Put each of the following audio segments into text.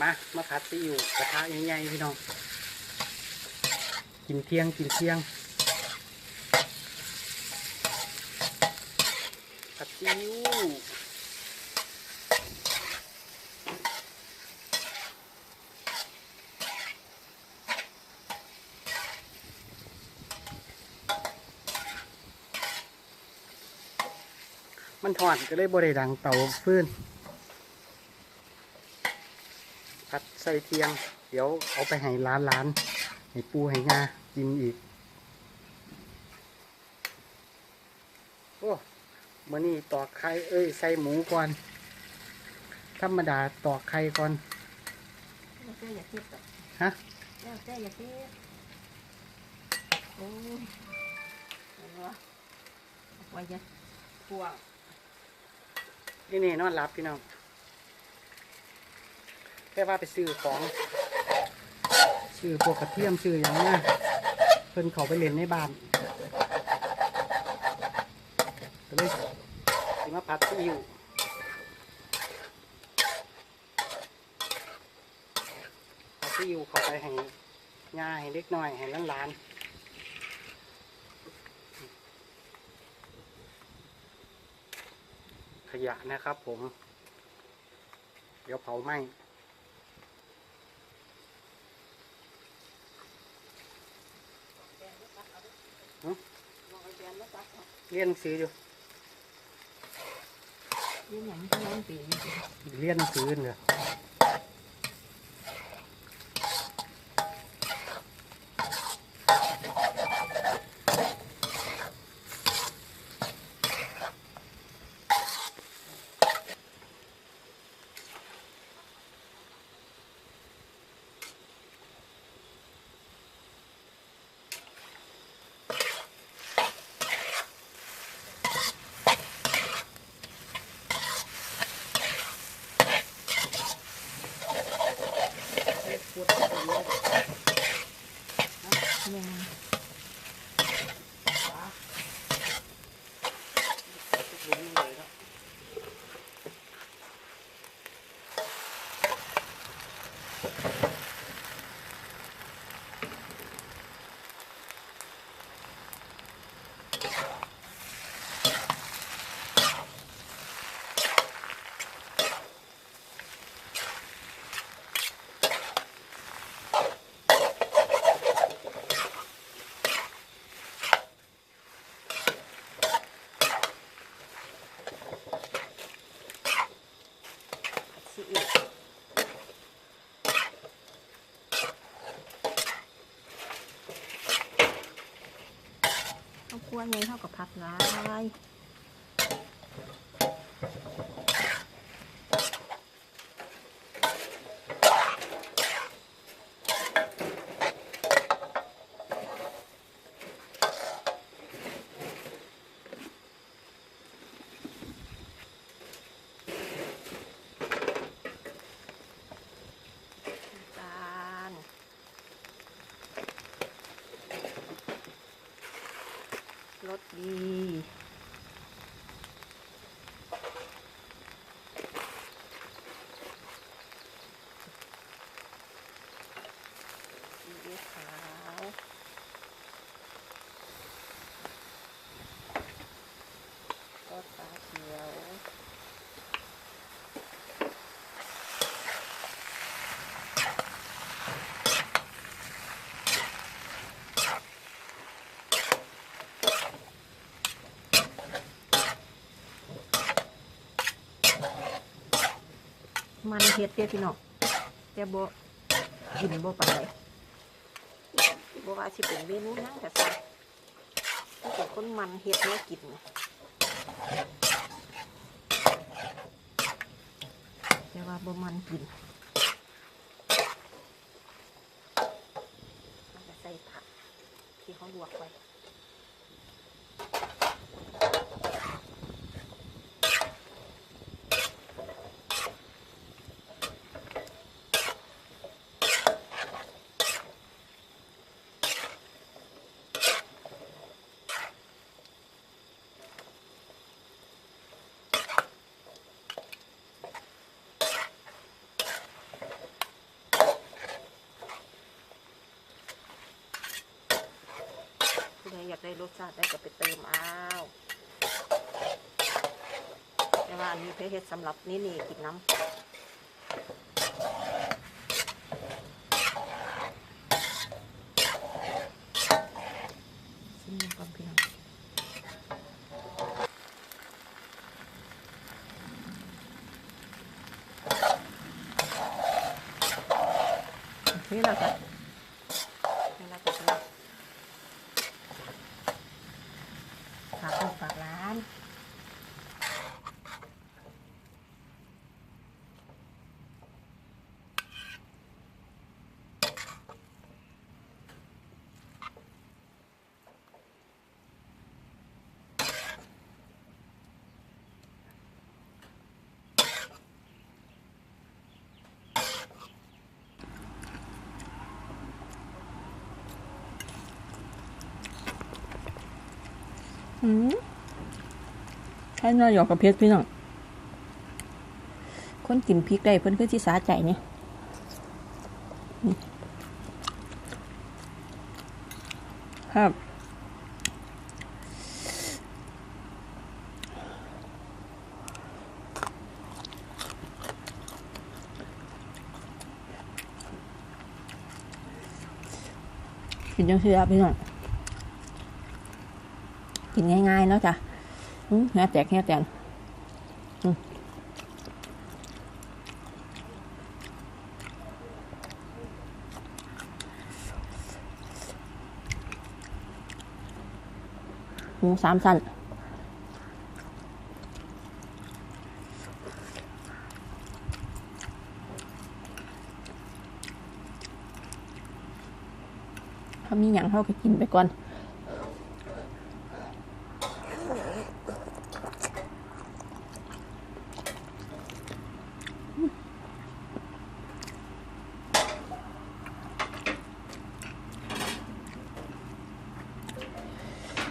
มา มาผัดซีอิ๊วกระทะใหญ่ๆพี่น้อง กินเที่ยงกินเที่ยงผัดซีอิ๊วมันถอนก็เลยบริดังเตาฟื้น ผัดใส่เทียง เดี๋ยวเอาไปให้ร้านร้านๆให้ปูให้งากินอีก โอ้มื่อนี้ตอกไข่เอ้ยใส่หมูก่อน ธรรมดาตอกไข่ก่อนแล้วแต่อย่าเก็บอะฮะแล้วแต่อย่าเก็บโอ้ยเห็นบ่ไว้จะพวงนี่นี่นอนรับพี่น้อง แค่ว่าไปซื้อของ ซื้อพวกกระเทียมซื้ออย่างเนี้ยเพิ่นเขาไปเล่นในบ้านก็เลยสิมาผัดซีอิ๊วผัดซีอิ๊วเขาไปให้ย่าให้เล็กน้อยให้หล้านๆขยะนะครับผม เดี๋ยวเผาไหม้ เรียนหนังสืออยู่ยี่หยังที่น้องปีนี่สิเรียนหนังสือเนี่ย ขาคั่วไงเท่ากับผัดหลาย ตาลรสดีซีอิ๊วขาวรสฟ้าเขียว มันเฮ็ดเด้อพี่น้องแต่บ่กินบ่ปานใดบ่ว่าสิเป็นเมนูหยังก็ซั่นถ้าเป็นคนมันเฮ็ดแนวกินนะแต่ว่าบ่มันกินมันจะใส่ผักที่เขาลวกไว้ อยากได้รสชาติได้ก็ไปเติมเอาแต่ว่าอันนี้เพชรเฮ็ดสำหรับนี่นี่กินน้ำชิมก่อนพี่น้องนี่แล้วจ้ะนี่แล้วจ้ะพี่น้องฝากลูกฝากร้าน อืม ให้นายหยอกกับเพชรพี่น้อง คนกินพริกได้เพิ่นคือที่สาใจเนี่ยครับกินจังซี่ครับพี่น้อง กินง่ายๆเนาะจ้ะอืมแง่แตกแง่แตนหมูสามสั้นถ้ามีอย่างเขาก็กินไปก่อน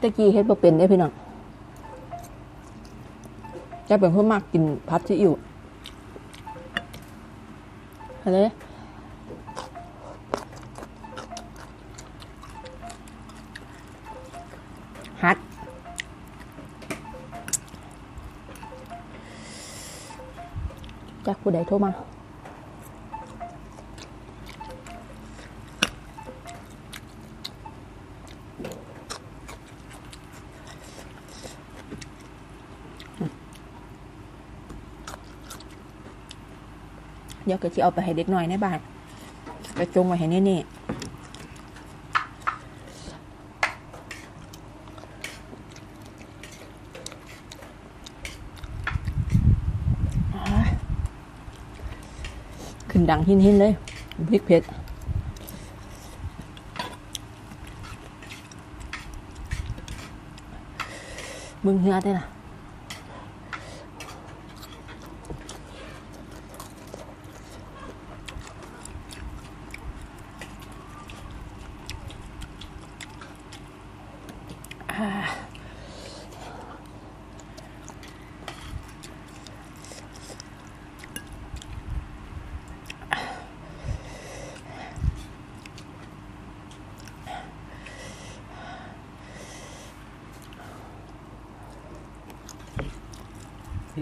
ตะกี้เฮ็ดบ่เป็นได้พี่น้องจะเป็นคนมากกินพัดซีอิ๊วอะไรฮัดจากผู้ใดโทรมา ก็จะเอาไปให้เด็กหน่อยในบ้านไปจงไว้ให้นี่นี่ขึ้นดังหินหินเลยพริกเผ็ดมึงเหือได้ล่ะ พริ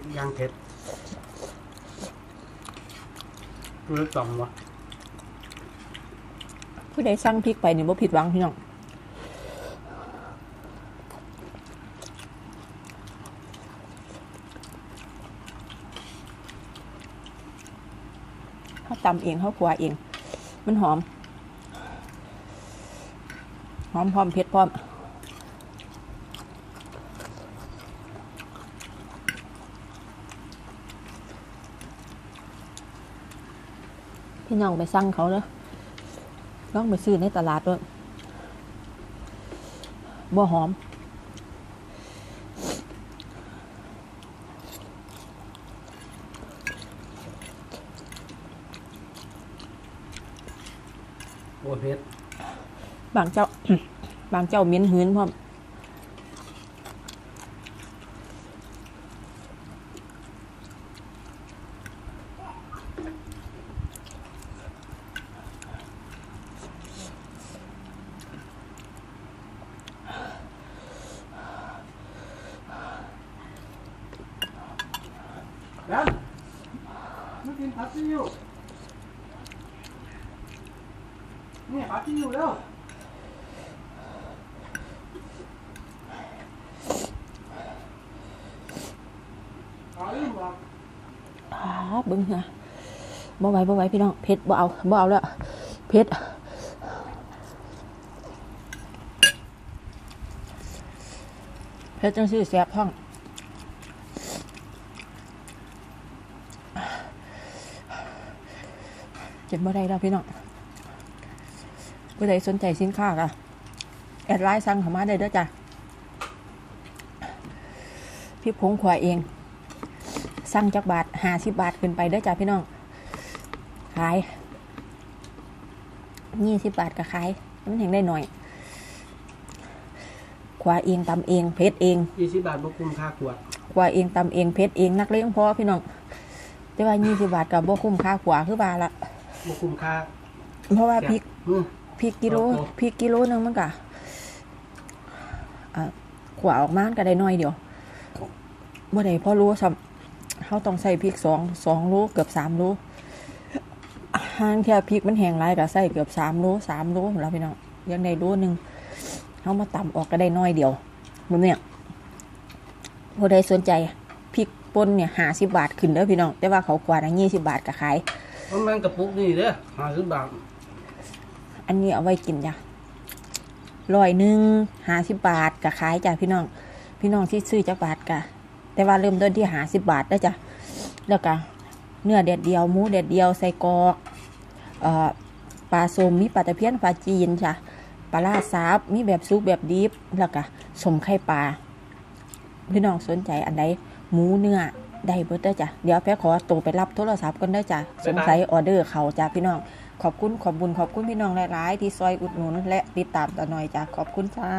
กย่างเผ็ดรู้ต่อมวะผู้ใดสั่งพริกไปเนี่ยบ่ผิดหวังพี่น้อง ตำเองเขาขัวเอง มันหอม หอมพร้อมเผ็ดพร้อมพี่น้องไปสั่งเขาเด้อลองไปซื้อในตลาดด้วยบ่หอม บางเจ้า บางเจ้าเม้นหืนพร้อมนี่ยปาที่อยู่แล้ว เบิ่งเหรอบ่ไหวบ่ไหวพี่น้องเผ็ดบ่เอาบ่เอาแล้วเผ็ดเผ็ดจังซี่แซ่บท้องเจ็บบ่ได้แล้วพี่น้องผู้ใดสนใจสินค้าก็แอดไลน์สั่งเข้ามาได้เด้อจ้ะพี่ผงขวายเอง สั่งจากบาทห้าสิบบาทขึ้นไปเด้อจ้าพี่น้อง ขายยี่สิบบาทก็ขายมันแห่งได้หน่อยขวาเองตำเองเพชรเองยี่สิบบาทบ่คุ้มค่าขวดขวาเองตำเองเพชรเองนักเลงพอพี่น้องแต่ว่ายี่สิบบาทกับบ่คุ้มค่าขวาคือบาละบ่คุ้มค่าเพราะว่าพริกอืมพริกกิโลโอ้โหพริกกิโลหนึงมันก็อ่าขวาออกมามันก็ได้น้อยเดียวบ่ได้พอรู้ซ้ำ เขาต้องใส่พริกสองสองโลเกือบสามโลห่างเที่ยพริกมันแห้งหลายก็ใส่เกือบสามโลสามโลแล้วพี่น้องยังได้โลหนึงเขามาตำออกก็ได้น้อยเดียวมันเนี่ยผู้ใดสนใจพริกป่นเนี่ยหาสิบบาทขึ้นเด้อพี่น้อง แต่ว่าเขากว่านะยี่สิบบาทก็ขายเพราะมันกระปุกนี่เด้อห้าสิบบาท อันนี้เอาไว้กินจ้ะร้อยหนึ่งหาสิบบาทกับขายจ้ะพี่น้อง พี่น้องที่ซื้อจักบาทกะ แต่ว่าเริ่มต้นที่หาสิบบาทได้อจ้ะแล้วก็เนื้อเด็ดเดียวหมูเด็ดเดียวใส่กรอกเอ่อปลาส้มมีปลาตะเพียนปลาจีนจ้ะปลาลาดซับมีแบบซุปแบบดิบแล้วก็สมไข่ปลาพี่น้องสนใจอันใดหมูเนื้อได้เบิดเด้อจ้ะเดี๋ยวแป๊ขอตัวไปรับโทรศัพท์กันเด้อจ้ะสงสัยออเดอร์เขาจ้ะพี่น้องขอบคุณขอบบุญขอบคุณพี่น้องหลาย ๆ ที่ซอยอุดหนุน และติดตามต่อหน่อยจ้ะขอบคุณจ้า